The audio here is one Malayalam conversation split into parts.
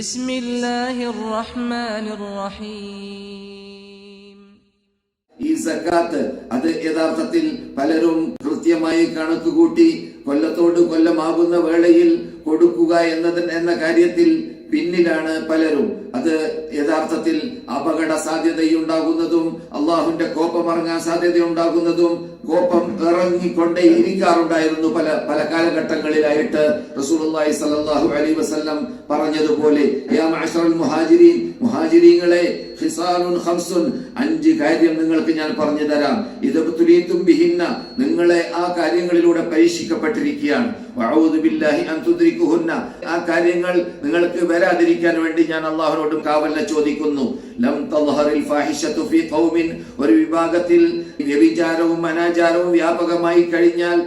بسم الله الرحمن الرحيم ഈ സക്കാത്ത് അത് യഥാർത്ഥത്തിൽ പലരും കൃത്യമായി കണക്കുകൂട്ടി കൊല്ലത്തോട് കൊല്ലമാകുന്ന വേളയിൽ കൊടുക്കുക എന്നതിന് എന്ന കാര്യത്തിൽ പിന്നിലാണ് പലരും അത് യഥാർത്ഥത്തിൽ അപകട സാധ്യതയുണ്ടാകുന്നതും അള്ളാഹുവിന്റെ കോപം ഇറങ്ങാൻ സാധ്യതയുണ്ടാകുന്നതും കോപം ഇറങ്ങിക്കൊണ്ടേ ഇരിക്കാറുണ്ടായിരുന്നു പല പല കാലഘട്ടങ്ങളിലായിട്ട് റസൂലുള്ളാഹി സലാഹു അലൈഹി വസ്ലം പറഞ്ഞതുപോലെ മുഹാജിരീൻ മുഹാജിരീങ്ങളെ അഞ്ച് കാര്യം നിങ്ങൾക്ക് ഞാൻ പറഞ്ഞു തരാം. ഇത് ബിഹിന്ന നിങ്ങളെ ആ കാര്യങ്ങളിലൂടെ പരീക്ഷിക്കപ്പെട്ടിരിക്കുകയാണ്. ആ കാര്യങ്ങൾ നിങ്ങൾക്ക് വരാതിരിക്കാൻ വേണ്ടി ഞാൻ അള്ളാഹുവിനോടും കാവലിനെ ചോദിക്കുന്നു. ഒരു വിഭാഗത്തിൽ വ്യഭിചാരവും അനാചാരവും വ്യാപകമായി കഴിഞ്ഞാൽ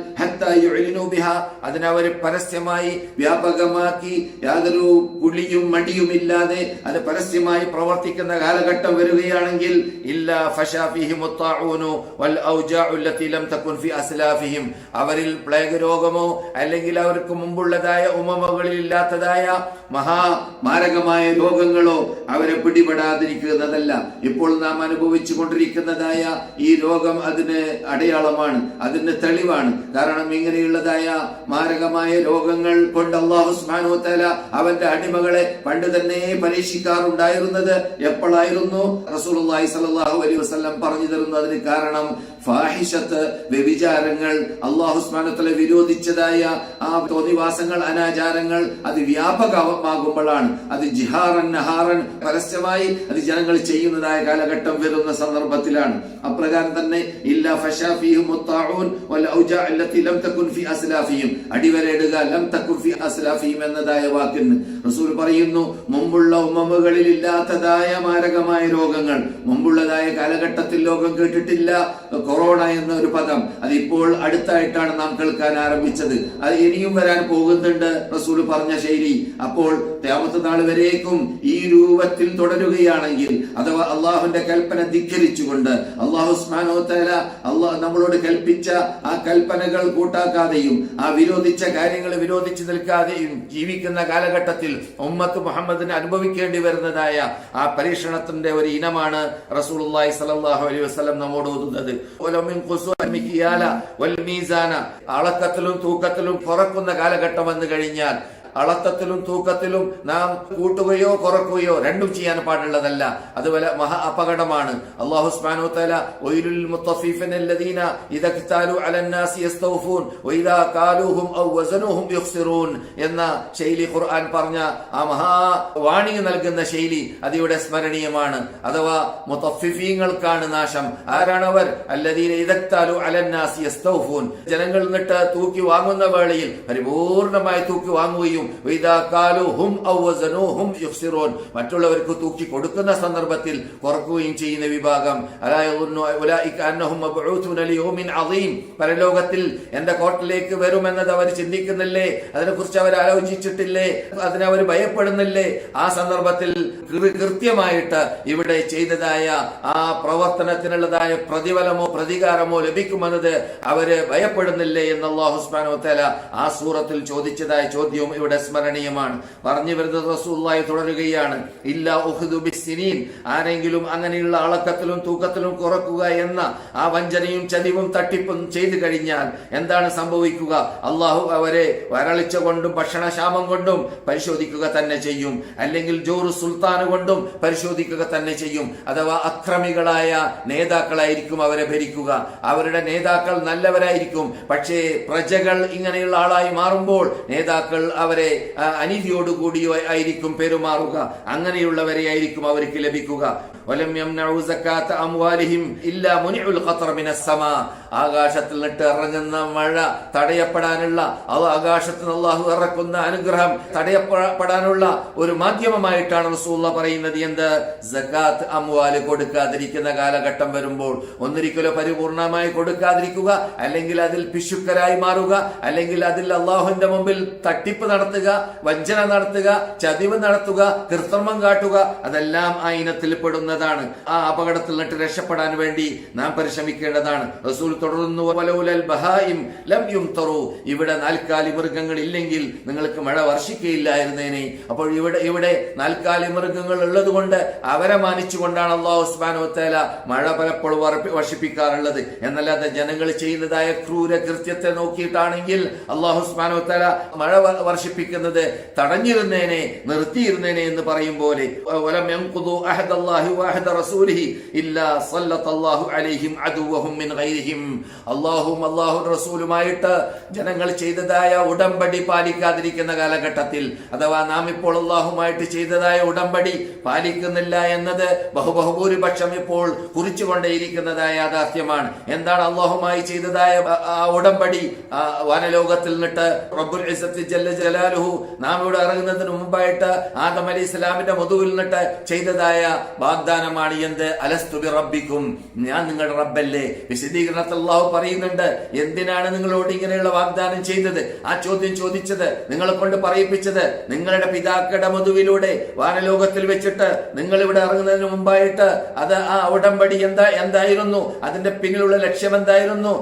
അതിനവർ പരസ്യമായി വ്യാപകമാക്കി യാതൊരു കുളിയും മടിയുമില്ലാതെ അത് പരസ്യമായി പ്രവർത്തിക്കുന്ന കാലഘട്ടം വരികയാണെങ്കിൽ അവരിൽ പ്ലേഗ് രോഗമോ അല്ലെങ്കിൽ അവർക്ക് മുമ്പുള്ളതായ ഉമമകളിൽ ഇല്ലാത്തതായ മഹാമാരകമായ രോഗങ്ങളോ അവരെ പിടിപെടാതിരിക്കുന്നതല്ല ഇപ്പോൾ നാം അനുഭവിച്ചു കൊണ്ടിരിക്കുന്നതായ ഈ രോഗം അതിന് അടയാളമാണ് അതിന് തെളിവാണ്. കാരണം ഇങ്ങനെയുള്ളതായ മാരകമായ രോഗങ്ങൾ കൊണ്ട് അള്ളാഹു സുബ്ഹാനഹു തആല അവന്റെ അടിമകളെ പണ്ട് തന്നെ പരീക്ഷിക്കാറുണ്ടായിരുന്നത് എപ്പോഴായിരുന്നു? സ്വല്ലല്ലാഹു അലൈഹി വസല്ലം പറഞ്ഞു തരുന്നതിന് കാരണം ഫാഹിഷത്ത് വ്യഭിചാരങ്ങൾ അള്ളാഹു സുബ്ഹാനഹു തആല വിരോധിച്ചതായ ആ തോന്നിവാസങ്ങൾ അനാചാരങ്ങൾ അത് വ്യാപകമാകുമ്പോഴാണ്. അത് ജിഹാറൻ നഹാറൻ പരസ്യമായി അത് ജനങ്ങൾ ചെയ്യുന്നതായ കാലഘട്ടം വരുന്ന സന്ദർഭത്തിലാണ്. അപ്രകാരം തന്നെ ഇല്ല ഫഷാഫിയും അടിവരയിടുക ലം തകുൻ ഫി എന്നതായ വാക്കിന് റസൂൽ പറയുന്നു മുമ്പുള്ള ഉമ്മകളിൽ ഇല്ലാത്തതായ മാരകമായ രോഗങ്ങൾ മുമ്പുള്ളതായ കാലഘട്ടത്തിൽ ലോകം കേട്ടിട്ടില്ല കൊറോണ എന്ന ഒരു പദം അതിപ്പോൾ അടുത്തായിട്ടാണ് നാം കേൾക്കാൻ ആരംഭിച്ചത്. അത് ഇനിയും വരാൻ പോകുന്നുണ്ട് റസൂൽ പറഞ്ഞ ശൈലി. അപ്പോൾ രാമത്തെ നാൾ വരേക്കും ഈ രൂപത്തിൽ തുടരുകയാണെങ്കിൽ അഥവാ അള്ളാഹുവിന്റെ കൽപ്പന ധിക്കരിച്ചുകൊണ്ട് അള്ളാഹു തല അള്ളാഹ് നമ്മളോട് കൽപ്പിച്ച ആ കൽപ്പനകൾ കൂട്ടാക്കാതെയും ആ വിരോധിച്ച കാര്യങ്ങൾ വിരോധിച്ചു നിൽക്കാതെയും ജീവിക്കുന്ന കാലഘട്ടത്തിൽ ഉമ്മത്ത് മുഹമ്മദിന് അനുഭവിക്കേണ്ടി വരുന്നതായ ആ പരീക്ഷണത്തിന്റെ ഒരു ഇനമാണ് റസൂലുള്ളാഹി സ്വല്ലല്ലാഹു അലൈഹി വസ്ലം നമ്മോട് ഓതുന്നത്. അളക്കത്തിലും തൂക്കത്തിലും കുറക്കുന്ന കാലഘട്ടം വന്നു കഴിഞ്ഞാൽ അളത്തത്തിലും തൂക്കത്തിലും നാം കൂട്ടുകയോ കുറക്കുകയോ രണ്ടും ചെയ്യാൻ പാടുള്ളതല്ല. അതുപോലെ മഹാ അപകടമാണ്. യുഖ്സിറൂൻ എന്ന ശൈലി ഖുർആൻ പറഞ്ഞ ആ മഹാ വാണി നൽകുന്ന ശൈലി അതിവിടെ സ്മരണീയമാണ്. അഥവാ മുത്തഫിഫീങ്ങൾക്കാണ് നാശം. ആരാണവർ? അല്ലദീന ഇതക്താലു അലന്നാസി യസ്തൗഫൂൻ. ജനങ്ങൾ നിന്നിട്ട് തൂക്കി വാങ്ങുന്ന വേളയിൽ പരിപൂർണമായി തൂക്കി വാങ്ങുകയും ഔ മറ്റുള്ളവർക്ക് തൂക്കി കൊടുക്കുന്ന സന്ദർഭത്തിൽ കുറക്കുകയും ചെയ്യുന്ന വിഭാഗം പരലോകത്തിൽ എന്റെ കോട്ടിലേക്ക് വരുമെന്നത് അവർ ചിന്തിക്കുന്നില്ലേ? അതിനെക്കുറിച്ച് അവർ ആലോചിച്ചിട്ടില്ലേ? അതിനെ ഭയപ്പെടുന്നില്ലേ? ആ സന്ദർഭത്തിൽ കൃത്യമായിട്ട് ഇവിടെ ചെയ്തതായ ആ പ്രവർത്തനത്തിനുള്ളതായ പ്രതിഫലമോ പ്രതികാരമോ ലഭിക്കുമെന്നത് അവർ ഭയപ്പെടുന്നില്ലേ എന്ന് അള്ളാഹു സുബ്ഹാനഹു വതആല ആ സൂറത്തിൽ ചോദിച്ചതായ ചോദ്യവും ഇവിടെ സ്മരണീയമാണ്. പറഞ്ഞു വരുന്നത് റസൂള്ളായി തുടരുകയാണ്. ഇല്ല സിനീൻ ആരെങ്കിലും അങ്ങനെയുള്ള അളക്കത്തിലും തൂക്കത്തിലും കുറക്കുക എന്ന ആ വഞ്ചനയും ചതിവും തട്ടിപ്പും ചെയ്തു കഴിഞ്ഞാൽ എന്താണ് സംഭവിക്കുക? അള്ളാഹു അവരെ വരളിച്ച കൊണ്ടും ഭക്ഷണക്ഷാമം കൊണ്ടും പരിശോധിക്കുക തന്നെ ചെയ്യും. അല്ലെങ്കിൽ ജോറു സുൽത്താന് കൊണ്ടും പരിശോധിക്കുക തന്നെ ചെയ്യും. അഥവാ അക്രമികളായ നേതാക്കളായിരിക്കും അവരെ ഭരിക്കുക. അവരുടെ നേതാക്കൾ നല്ലവരായിരിക്കും. പക്ഷേ പ്രജകൾ ഇങ്ങനെയുള്ള ആളായി മാറുമ്പോൾ നേതാക്കൾ അവരെ ആ, അനീതിയോടുകൂടിയോ ആയിരിക്കും പെരുമാറുക. അങ്ങനെയുള്ളവരെ ആയിരിക്കും അവർക്ക് ലഭിക്കുക. വലം ആകാശത്തിൽ നിട്ട് ഇറങ്ങുന്ന മഴ തടയപ്പെടാനുള്ള അത് ആകാശത്തിൽ അള്ളാഹു ഇറക്കുന്ന അനുഗ്രഹം തടയപ്പെടാനുള്ള ഒരു മാധ്യമമായിട്ടാണ് റസൂള്ള പറയുന്നത്. എന്ത്? സക്കാത്ത് അമ്മുവാൽ കൊടുക്കാതിരിക്കുന്ന കാലഘട്ടം വരുമ്പോൾ ഒന്നിരിക്കലോ പരിപൂർണമായി കൊടുക്കാതിരിക്കുക അല്ലെങ്കിൽ അതിൽ പിശുക്കരായി മാറുക അല്ലെങ്കിൽ അതിൽ അള്ളാഹുവിന്റെ മുമ്പിൽ തട്ടിപ്പ് നടത്തുക വഞ്ചന നടത്തുക ചതിവ് നടത്തുക കൃത്രിമം കാട്ടുക അതെല്ലാം ആ ഇനത്തിൽ പെടുന്നതാണ്. ആ അപകടത്തിൽ നിട്ട് രക്ഷപ്പെടാൻ വേണ്ടി നാം പരിശ്രമിക്കേണ്ടതാണ്. റസൂൽ തുടരുന്നു വലൗലൽ ബഹായിം ലം യുംതറു. ഇവിടെ നാൽക്കാലി മൃഗങ്ങൾ ഇല്ലെങ്കിൽ നിങ്ങൾക്ക് മഴ വർഷിക്കയില്ലായിരുന്നേനെ. അപ്പോൾ ഇവിടെ ഇവിടെ നാൽക്കാലി മൃഗങ്ങൾ ഉള്ളത് കൊണ്ട് അവരെ മാനിച്ചുകൊണ്ടാണ് അള്ളാഹു ഉസ്മാനോത്തേല മഴ പലപ്പോഴും വർഷിപ്പിക്കാറുള്ളത്. എന്നല്ലാതെ ജനങ്ങൾ ചെയ്യുന്നതായ ക്രൂര കൃത്യത്തെ നോക്കിയിട്ടാണെങ്കിൽ അള്ളാഹു ഉസ്മാനോത്തേല മഴ വർഷിപ്പിക്കുന്നത് തടഞ്ഞിരുന്നേനെ നിർത്തിയിരുന്നേനെ എന്ന് പറയും പോലെ. ഇല്ലാ സല്ലത്തല്ലാഹു അലൈഹിം അദുവഹും മിൻ ഗൈരിഹിം. അല്ലാഹും അള്ളാഹു റസൂലുമായിട്ട് ജനങ്ങൾ ചെയ്തതായ ഉടമ്പടി പാലിക്കാതിരിക്കുന്ന കാലഘട്ടത്തിൽ അഥവാ നാം ഇപ്പോൾ അള്ളാഹുമായിട്ട് ചെയ്തതായ ഉടമ്പടി പാലിക്കുന്നില്ല എന്നത് ബഹുബഹുഭൂരിപക്ഷം ഇപ്പോൾ കുറിച്ചുകൊണ്ടേയിരിക്കുന്നതായ യാഥാർത്ഥ്യമാണ്. എന്താണ് അള്ളാഹുമായി ചെയ്തതായ ആ- ഉടമ്പടി? വനലോകത്തിൽ നിന്നിട്ട് റബ്ബുൽ ജലാലുഹു നാം ഇവിടെ ഇറങ്ങുന്നതിന് മുമ്പായിട്ട് ആദം അലി ഇസ്ലാമിന്റെ മുതുവിൽ നിന്നിട്ട് ചെയ്തതായ വാഗ്ദാനമാണ് എന്ത്? അലസ്തുബി റബ്ബിക്കും ഞാൻ നിങ്ങളുടെ റബ്ബല്ലേ. വിശദീകരണത്തിൽ അള്ളാഹു പറയുന്നുണ്ട് എന്തിനാണ് നിങ്ങളോട് ഇങ്ങനെയുള്ള വാഗ്ദാനം ചെയ്തത്? ആ ചോദ്യം ചോദിച്ചത് നിങ്ങളെ കൊണ്ട് പറയിപ്പിച്ചത് നിങ്ങളുടെ പിതാക്കളുടെ മധുവിലൂടെ വാനലോകത്തിൽ വെച്ചിട്ട് നിങ്ങൾ ഇവിടെ ഇറങ്ങുന്നതിന് മുമ്പായിട്ട് അത് ആ ഉടമ്പടി എന്താ എന്തായിരുന്നു? അതിന്റെ പിന്നിലുള്ള ലക്ഷ്യം എന്തായിരുന്നു?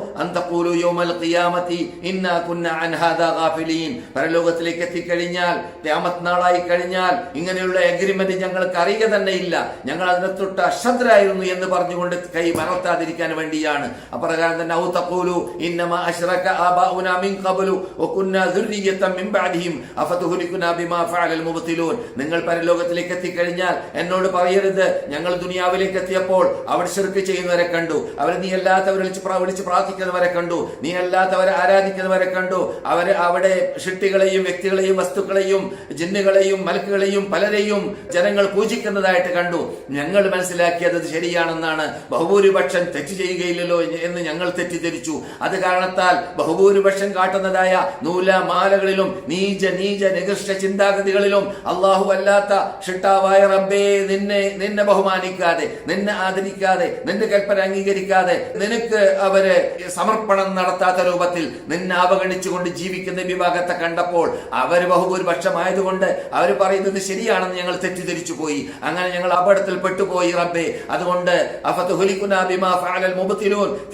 പരലോകത്തിലേക്ക് എത്തിക്കഴിഞ്ഞാൽ ഖിയാമത്ത് നാളായി കഴിഞ്ഞാൽ ഇങ്ങനെയുള്ള എഗ്രിമെന്റ് ഞങ്ങൾക്ക് അറിയുക തന്നെ ഇല്ല. ഞങ്ങൾ അതിനെ തൊട്ട് അശ്രദ്ധരായിരുന്നു എന്ന് പറഞ്ഞുകൊണ്ട് കൈ മറത്താതിരിക്കാൻ വേണ്ടിയാണ്. തന്നെ ഇന്നമാ അശ്റക ആബാഉനാ മിൻ ഖബ്ലു വകുന്ന ദുർരിയത മിൻ ബഅദിഹിം അഫതുഹ്ലികുന ബിമാ ഫഅലൽ മുബ്തിലൂൻ നിങ്ങൾ പരലോകത്തിലേക്ക് എത്തിക്കഴിഞ്ഞാൽ എന്നോട് പറയരുത്. ഞങ്ങൾ ദുനിയാവിലേക്ക് എത്തിയപ്പോൾ അവർ ശിർക്ക് ചെയ്യുന്നവരെ കണ്ടു. അവർ നീ അല്ലാത്തവരെ വിളിച്ച് പ്രാ- വിളിച്ച് പ്രാർത്ഥിക്കുന്നവരെ കണ്ടു. നീ അല്ലാത്തവരെ ആരാധിക്കുന്നവരെ കണ്ടു. അവർ അവിടെ ഷിട്ടികളെയും വ്യക്തികളെയും വസ്തുക്കളെയും ജിന്നുകളെയും മലക്കുകളെയും പലരെയും ജനങ്ങൾ പൂജിക്കുന്നതായിട്ട് കണ്ടു. ഞങ്ങൾ മനസ്സിലാക്കിയത് ശരിയാണെന്നാണ്. ബഹുഭൂരിപക്ഷം തെറ്റ് ചെയ്യുകയില്ലല്ലോ എന്ന് ഞങ്ങൾ തെറ്റിദ്ധരിച്ചു. അത് കാരണത്താൽ ബഹുഭൂരിപക്ഷം കാട്ടുന്നതായ നൂലമാലകളിലും നീച നീച നികൃഷ്ട ചിന്താഗതികളിലും അള്ളാഹു അല്ലാത്ത ഷിട്ടാവായ റബ്ബേ നിന്നെ നിന്നെ ബഹുമാനിക്കാതെ നിന്നെ ആദരിക്കാതെ നിന്റെ കൽപ്പന അംഗീകരിക്കാതെ നിനക്ക് അവർ സമർപ്പണം നടത്താത്ത രൂപത്തിൽ നിന്നെ അവഗണിച്ചുകൊണ്ട് ജീവിക്കുന്ന വിഭാഗത്തെ കണ്ടപ്പോൾ അവർ ബഹുഭൂരിപക്ഷമായതുകൊണ്ട് അവർ പറയുന്നത് ശരിയാണെന്ന് ഞങ്ങൾ തെറ്റിദ്ധരിച്ചു പോയി. അങ്ങനെ ഞങ്ങൾ അപകടത്തിൽ പെട്ടുപോയി റബ്ബേ. അതുകൊണ്ട്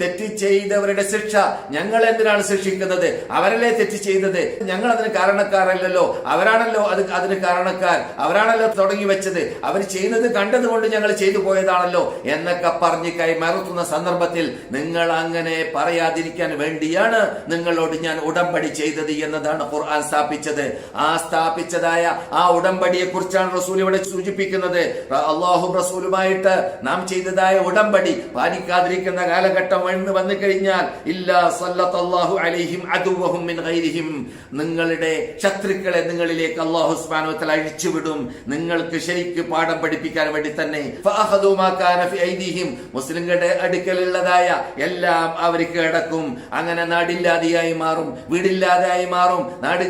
തെറ്റി ചെയ്തവരുടെ ശിക്ഷ ഞങ്ങൾ എന്തിനാണ് ശിക്ഷിക്കുന്നത്? അവരല്ലേ തെറ്റ് ചെയ്തത്? ഞങ്ങൾ അതിന് കാരണക്കാരല്ലല്ലോ. അവരാണല്ലോ അത് അതിന് കാരണക്കാർ. അവരാണല്ലോ തുടങ്ങി വെച്ചത്. അവർ ചെയ്യുന്നത് കണ്ടതുകൊണ്ട് ഞങ്ങൾ ചെയ്തു പോയതാണല്ലോ എന്നൊക്കെ പറഞ്ഞ് കൈമറുത്തുന്ന സന്ദർഭത്തിൽ നിങ്ങൾ അങ്ങനെ പറയാതിരിക്കാൻ വേണ്ടിയാണ് നിങ്ങളോട് ഞാൻ ഉടമ്പടി ചെയ്തത് എന്നതാണ് ഖുർആൻ സ്ഥാപിച്ചത്. ആ സ്ഥാപിച്ചതായ ആ ഉടമ്പടിയെ കുറിച്ചാണ് റസൂൽ ഇവിടെ സൂചിപ്പിക്കുന്നത്. അള്ളാഹു റസൂലുമായിട്ട് നാം ചെയ്തതായ ഉടമ്പടി പാലിക്കാതിരിക്കുന്ന കാലഘട്ടം വന്ന് വന്നു കഴിഞ്ഞാൽ ഇല്ലാ സല്ലാഹു അലൈഹിം അദുവഹും മിൻ ഗൈരിഹിം. നിങ്ങളുടെ ശത്രുക്കളെ നിങ്ങളിലേക്ക് അള്ളാഹു സുബ്ഹാനഹു അഴിച്ചുവിടും. നിങ്ങൾക്ക് ശരിക്ക് പാഠം പഠിപ്പിക്കാൻ വേണ്ടി തന്നെ. ഫഅഖദു മാ കാന മുസ്ലിങ്ങളുടെ അടുക്കലുള്ളതായ എല്ലാം അവർക്ക് കിടക്കും. അങ്ങനെ നാടില്ലാതെയായി മാറും. വീടില്ലാതെയായി മാറും. നാട്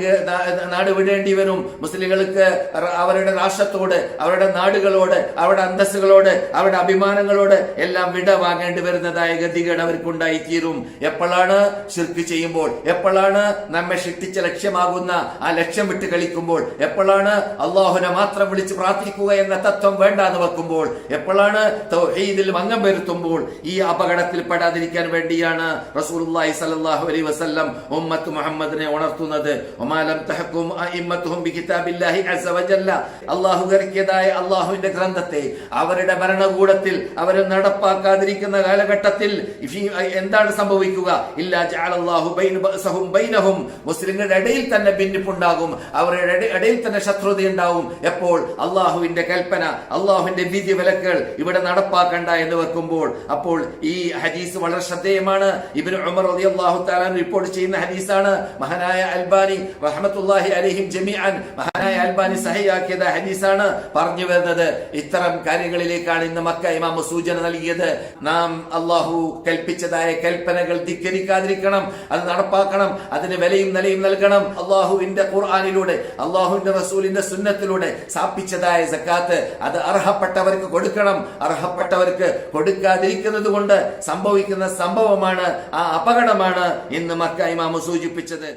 നാട് വിടേണ്ടി വരും. മുസ്ലിങ്ങൾക്ക് അവരുടെ രാഷ്ട്രത്തോട് അവരുടെ നാടുകളോട് അവരുടെ അന്തസ്സുകളോട് അവരുടെ അഭിമാനങ്ങളോട് എല്ലാം വിട വാങ്ങേണ്ടി വരുന്നതായ ഗതികേട് അവർക്കുണ്ടായി തീരും എപ്പോഴാണ് ശിർക്ക് ചെയ്യുമ്പോൾ? എപ്പോഴാണ് നമ്മെ ശിക്ഷിച്ച ലക്ഷ്യമാകുന്ന ആ ലക്ഷ്യം വിട്ട് കളിക്കുമ്പോൾ? എപ്പോഴാണ് അള്ളാഹുനെ മാത്രം വിളിച്ച് പ്രാർത്ഥിക്കുക എന്ന തത്വം വേണ്ട എന്ന് വെക്കുമ്പോൾ? എപ്പോഴാണ് ഇതിൽ മങ്ങം വരുത്തുമ്പോൾ? ഈ അപകടത്തിൽ പെടാതിരിക്കാൻ വേണ്ടിയാണ് റസൂലുള്ളാഹി സലാഹു അലൈ വസല്ലം ഉമ്മത്ത് മുഹമ്മദിനെ ഉണർത്തുന്നത്. അല്ലാഹു ഇറക്കിയതായ അള്ളാഹുവിന്റെ ഗ്രന്ഥത്തെ അവരുടെ ഭരണകൂടത്തിൽ അവരെ നടപ്പാക്കാതിരിക്കുന്ന കാലഘട്ടത്തിൽ എന്താണ് സംഭവിക്കുക? ബൈനഹും. മുസ്ലിങ്ങളുടെ ഇടയിൽ തന്നെ ഭിന്നിപ്പുണ്ടാകും. അവരുടെ ഇടയിൽ തന്നെ ശത്രുത ഉണ്ടാവും. എപ്പോൾ? അള്ളാഹുവിന്റെ കൽപ്പന അള്ളാഹുവിന്റെ വിധി വിലക്കുകൾ ഇവിടെ നടപ്പാക്കണ്ട എന്ന് വെക്കുമ്പോൾ. അപ്പോൾ ഈ ഹദീസ് വളരെ ശ്രദ്ധേയമാണ്. ഇബ്നു ഉമർ അള്ളാഹു താലാൻ റിപ്പോർട്ട് ചെയ്യുന്ന ഹദീസാണ്. മഹാനായ അൽബാനി റഹ്മത്തുള്ളാഹി അലിഹിം ജമീഅൻ മഹാനായ അൽബാനി സഹിയാക്കിയത് ഹദീസാണ്. പറഞ്ഞു വരുന്നത് ഇത്തരം കാര്യങ്ങളിലേക്കാണ് ഇന്ന് മക്ക ഇമാമ സൂചന നൽകിയത്. നാം അള്ളാഹു കൽപ്പിച്ചതായ കൽപ്പനകൾ ധിക്കരിക്കാതിരിക്കണം. അത് നടപ്പാക്കണം. അതിന് വിലയും നിലയും നൽകണം. അള്ളാഹുവിന്റെ ഖുർആാനിലൂടെ അള്ളാഹുവിന്റെ റസൂലിന്റെ സുന്നത്തിലൂടെ സ്ഥാപിച്ചതായ സക്കാത്ത് അത് അർഹപ്പെട്ടവർക്ക് കൊടുക്കണം. അർഹപ്പെട്ടവർക്ക് കൊടുക്കാതിരിക്കുന്നത് കൊണ്ട് സംഭവിക്കുന്ന സംഭവമാണ് ആ അപകടമാണ് ഇന്ന് മക്ക ഇമാമ സൂചിപ്പിച്ചത്.